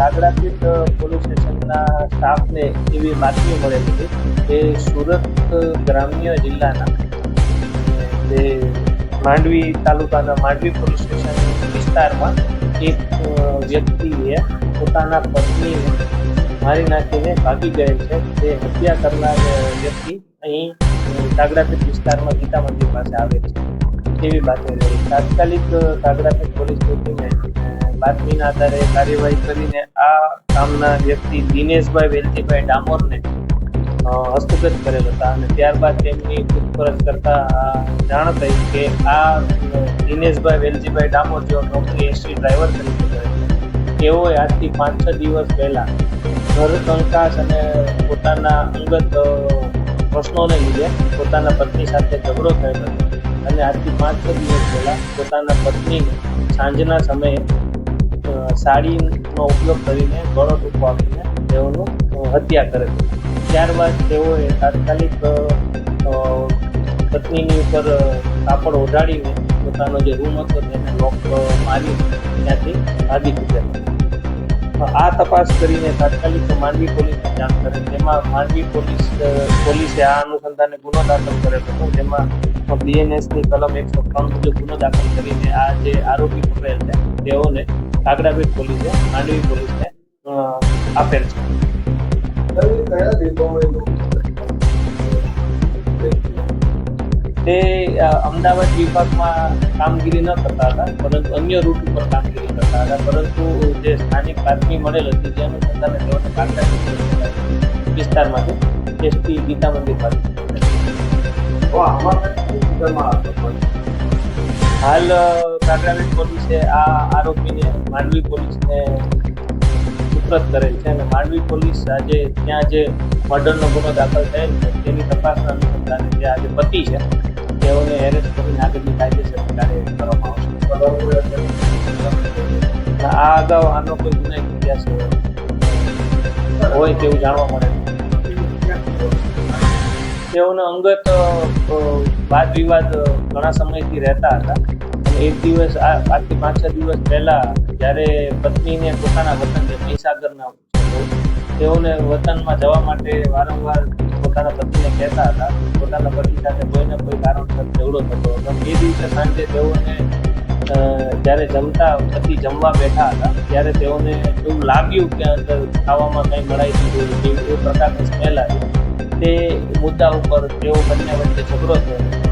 Kagdapith police સ્ટેશનના સ્ટાફને એવી માહિતી મળેલી હતી કે સુરત ગ્રામ્ય જિલ્લાના જે માંડવી તાલુકાના માંડવી પોલીસ સ્ટેશન વિસ્તારમાં એક વ્યક્તિએ પોતાના પત્નીને મારી નાખીને ભાગી ગયેલ છે. તે હત્યા કરનાર વ્યક્તિ અહીં કાગડાપીઠ વિસ્તારમાં ગીતા મંદિર પાસે આવે છે. એવી બાતમી મળી તાત્કાલિક કાગડાપીઠ પોલીસ અ, બાતમીના આધારે કાર્યવાહી કરીને આ કામના વ્યક્તિ દિનેશભાઈ વેલજીભાઈ ડામોરને હસ્તગત કરેલ હતા અને ત્યારબાદ તેમની પૂછપરછ કરતા જાણ થઈ કે આ દિનેશભાઈ વેલજીભાઈ ડામોર જેઓ નોકરી એસટી ડ્રાઈવર તરીકે કરે તેઓએ આજથી પાંચ છ દિવસ પહેલા ઘર કંકાસ અને પોતાના અંગત પ્રશ્નોને લીધે પોતાના પત્ની સાથે ઝઘડો થયેલો અને આજથી પાંચ છ દિવસ પહેલાં પોતાના પત્નીને સાંજના સમયે સાડીનો ઉપયોગ કરીને ગળો ટૂંકો આપીને તેઓનું હત્યા કરે છે. ત્યારબાદ તેઓએ તાત્કાલિક પત્નીની ઉપર કાપડ ઓઢાડીને પોતાનો જે રૂમ હતો તેને લોક મારી ત્યાંથી ભાગી છૂટેલ આ તપાસ કરીને તાત્કાલિક માંડવી પોલીસને જાણ કરે જેમાં માંડવી પોલીસ પોલીસે આ અનુસંધાને ગુનો દાખલ કરેલો હતો. જેમાં બીએનએસની કલમ એકસો ત્રણ મુજબ ગુનો દાખલ કરીને આ જે આરોપી પકડેલ છે, તેઓને કાગડાપીઠ પોલીસે માંડવી પોલીસને આપેલ છે. તે અમદાવાદ વિભાગમાં કામગીરી ન કરતા હતા પરંતુ અન્ય રૂટ ઉપર કામગીરી કરતા હતા પરંતુ જે સ્થાનિક બાતમી મળેલ હતી જે અનુસંધાને તેઓને કાગડા વિસ્તારમાંથી એસટી ગીતા મંદિર પાસે. હાલ અ, પોલીસે આ આરોપીને માંડવી પોલીસને સુપ્રત કરેલ છે અને માંડવી પોલીસ આજે ત્યાં જે મર્ડરનો ગુનો દાખલ થયેલ છે તેની તપાસના અનુસંધાને જે આજે પતિ છે તેઓને એરેસ્ટ કરીને આગળની કાયદેસર કાર્યવાહી કરવામાં આવશે. આ અગાઉ આનો કોઈ ગુનાહિત ઇતિહાસ હોય તેવું જાણવા મળે. તેઓના અંગત વાદ વિવાદ ઘણા સમયથી રહેતા હતા. એક દિવસ આજથી પાંચ છ દિવસ પહેલા જ્યારે પત્નીને પોતાના વતન મહીસાગરના તેઓને વતનમાં જવા માટે વારંવાર પોતાના પતિને કહેતા હતા. પોતાના પતિ સાથે કોઈને કોઈ કારણસર ઝઘડો થતો હતો. એ દિવસે સાંજે તેઓને જ્યારે જમતા પતિ જમવા બેઠા હતા, ત્યારે તેઓને એવું લાગ્યું કે અંદર ખાવામાં કંઈ મળાઈ દીધું એ પ્રકારની સ્મેલ આવી. તે મુદ્દા ઉપર તેઓ બંને વચ્ચે ઝઘડો થયો.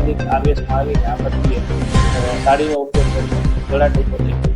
તાત્કાલિક આવેશમાં આવીને આ બધી સાડીનો ઉપયોગ કરીને ગળા ટૂંકો થઈ